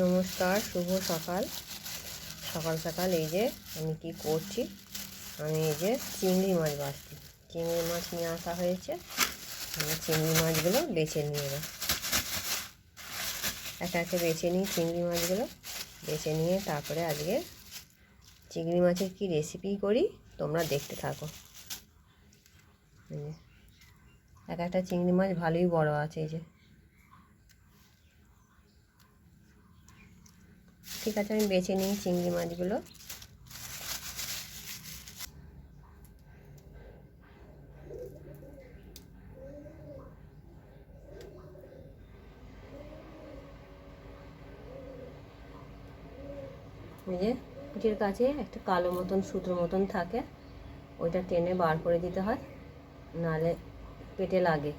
নমস্কার, শুভ সকাল। সকাল সকাল এই যে আমি কি করছি, আমি এই যে চিংড়ি মাছ বাছছি চিংড়ি মাছ নিয়ে আসা হয়েছে, আমি চিংড়ি মাছগুলো বেছে নিয়ে এলাম একে একে বেছে নিই চিংড়ি মাছগুলো, বেছে নিয়ে তারপরে আজকে চিংড়ি মাছের কি রেসিপি করি, তোমরা দেখতে থাকো। এই যে, এক একটা চিংড়ি মাছ ভালোই বড় আছে, এই যে। ঠিক আছে, আমি বেছে নিই চিংড়ি মাছগুলো। যে কাছে একটা কালো মতন, সুতোর মতন থাকে। ওইটা টেনে বার করে দিতে হয়। নাহলে পেটে লাগে।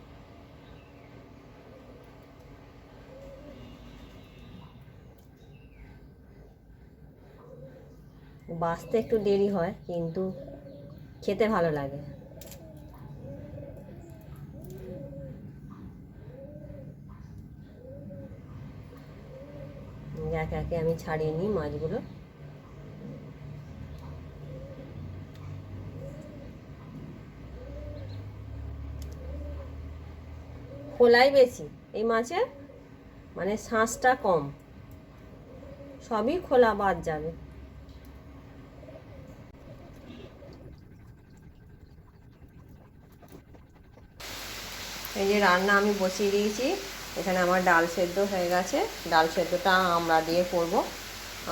বাঁচতে একটু দেরি হয়, কিন্তু খেতে ভালো লাগে। একে একে আমি ছাড়িয়ে নিই মাছগুলো। খোলাই বেশি, এই মাছে মানে শাঁসটা কম। সবই খোলা বাদ যাবে। এই যে রান্না আমি বসিয়ে দিয়েছি, এখানে আমার ডাল সেদ্ধ হয়ে গেছে। ডাল সেদ্ধটা আমরা দিয়ে করব,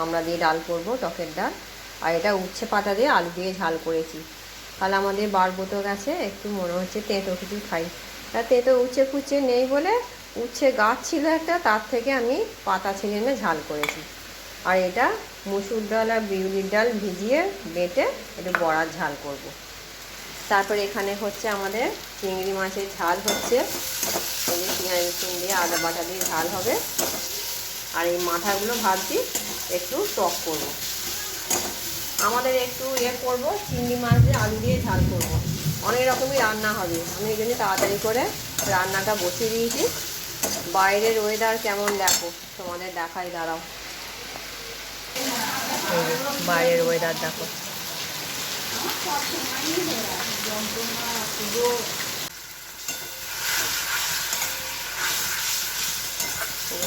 আমরা দিয়ে ডাল করব টকের ডাল। আর এটা উচ্ছে পাতা দিয়ে আলু দিয়ে ঝাল করেছি। তাহলে আমাদের বার বোতো গেছে একটু মনে হচ্ছে তেঁতো কিছু খাই তা তেঁতো উচ্ছে ফুচ্ছে নেই বলে, উচ্ছে গাছ ছিল একটা, তার থেকে আমি পাতা ছিঁড়ে এনে ঝাল করেছি আর এটা মুসুর ডাল আর বিউলির ডাল ভিজিয়ে বেটে একটু বড়ার ঝাল করব। তারপরে এখানে হচ্ছে আমাদের চিংড়ি মাছের ঝাল হচ্ছে পেঁয়াজ রসুন দিয়ে আদা বাটা দিয়ে ঝাল হবে আর এই মাথাগুলো ভাবছি একটু টক করব। আমাদের একটু ইয়ে করব চিংড়ি মাছ দিয়ে আলু দিয়ে ঝাল করব। অনেক রকমই রান্না হবে। আমি এই জন্য তাড়াতাড়ি করে রান্নাটা বসিয়ে দিয়েছি। বাইরের ওয়েদার কেমন দেখো? তোমাদের দেখাই দাঁড়াও। বাইরের ওয়েদার দেখো।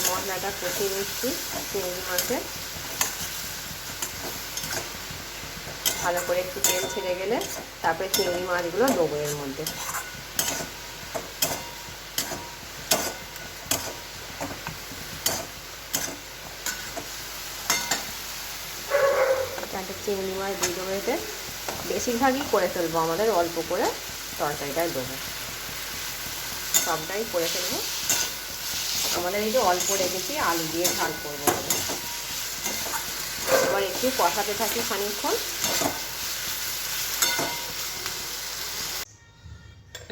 মশলাটা কষিয়ে নিচ্ছি চিংড়ি মাছের। ভালো করে একটু তেল ছেড়ে গেলে তারপরে চিংড়ি মাছগুলো দেবো এর মধ্যে। চিংড়ি মাছ দিয়ে দেবো এতে বেশিরভাগই করে ফেলব, আমাদের অল্প করে তরকারিটাই দেবো। সবটাই করে ফেলব। আমাদের এই যে অল্প রেখেছি, আলু দিয়ে ঝাল করব। এবার একটু কষাতে থাকি খানিকক্ষণ।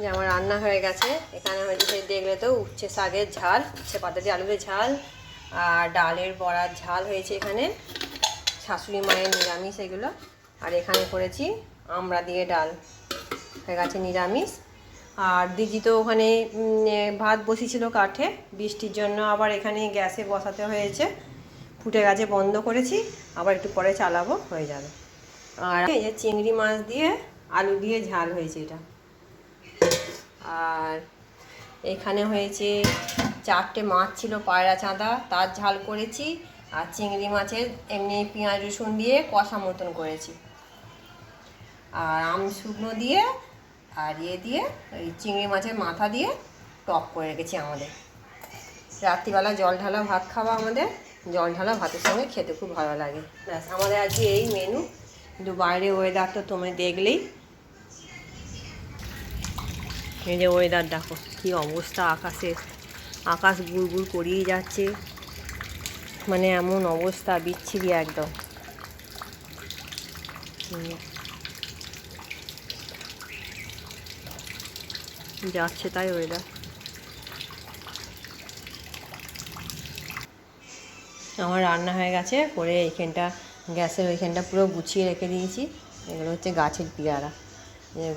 যে আমার রান্না হয়ে গেছে। এখানে হয়েছে দেখলে তো উচ্ছে শাকের ঝাল, উচ্ছে পাতা দিয়ে আলুদের ঝাল আর ডালের বড়ার ঝাল হয়েছে এখানে। শাশুড়ি মায়ের নিরামিষ এগুলো। আর এখানে করেছি আমরা দিয়ে ডাল। হয়ে গেছে নিরামিষ। আর দিদি তো ওখানে ভাত বসিয়েছিল কাঠে। বৃষ্টির জন্য আবার এখানে গ্যাসে বসাতে হয়েছে। ফুটে গেছে, বন্ধ করেছি। আবার একটু পরে চালাবো, হয়ে যাবে। আর এই যে চিংড়ি মাছ দিয়ে আলু দিয়ে ঝাল হয়েছে এটা। আর এখানে হয়েছে চারটে মাছ ছিল, পায়রা চাঁদা, তার ঝাল করেছি আর চিংড়ি মাছের, এমনি পেঁয়াজ রসুন দিয়ে কষা মতন করেছি। আর আম শুকনো দিয়ে আর ইয়ে দিয়ে ওই চিংড়ি মাছের মাথা দিয়ে টক করে রেখেছি আমাদের। রাত্রিবেলা জল ঢালা ভাত খাওয়া আমাদের, জল ঢালা ভাতের সঙ্গে খেতে খুব ভালো লাগে। ব্যাস, আমাদের আজকে এই মেনু কিন্তু বাইরে ওয়েদার তো তুমি দেখলেই এই যে ওয়েদার দেখো, কি অবস্থা আকাশের আকাশ গুড় গুড় করিয়ে যাচ্ছে। মানে এমন অবস্থা, বিচ্ছিরি একদম। যাচ্ছে তাই ওয়েদার আমার রান্না হয়ে গেছে, করে এইখানটা, গ্যাসের ওইখানটা পুরো গুছিয়ে রেখে দিয়েছি। এগুলো হচ্ছে গাছের পেয়ারা।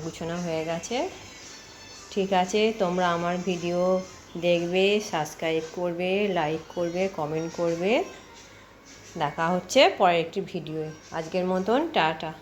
গুছানো হয়ে গেছে। ঠিক আছে, তোমরা আমার ভিডিও দেখবে সাবস্ক্রাইব করবে লাইক করবে কমেন্ট করবে। দেখা হচ্ছে পরের একটি ভিডিও আজকের মতন, টাটা।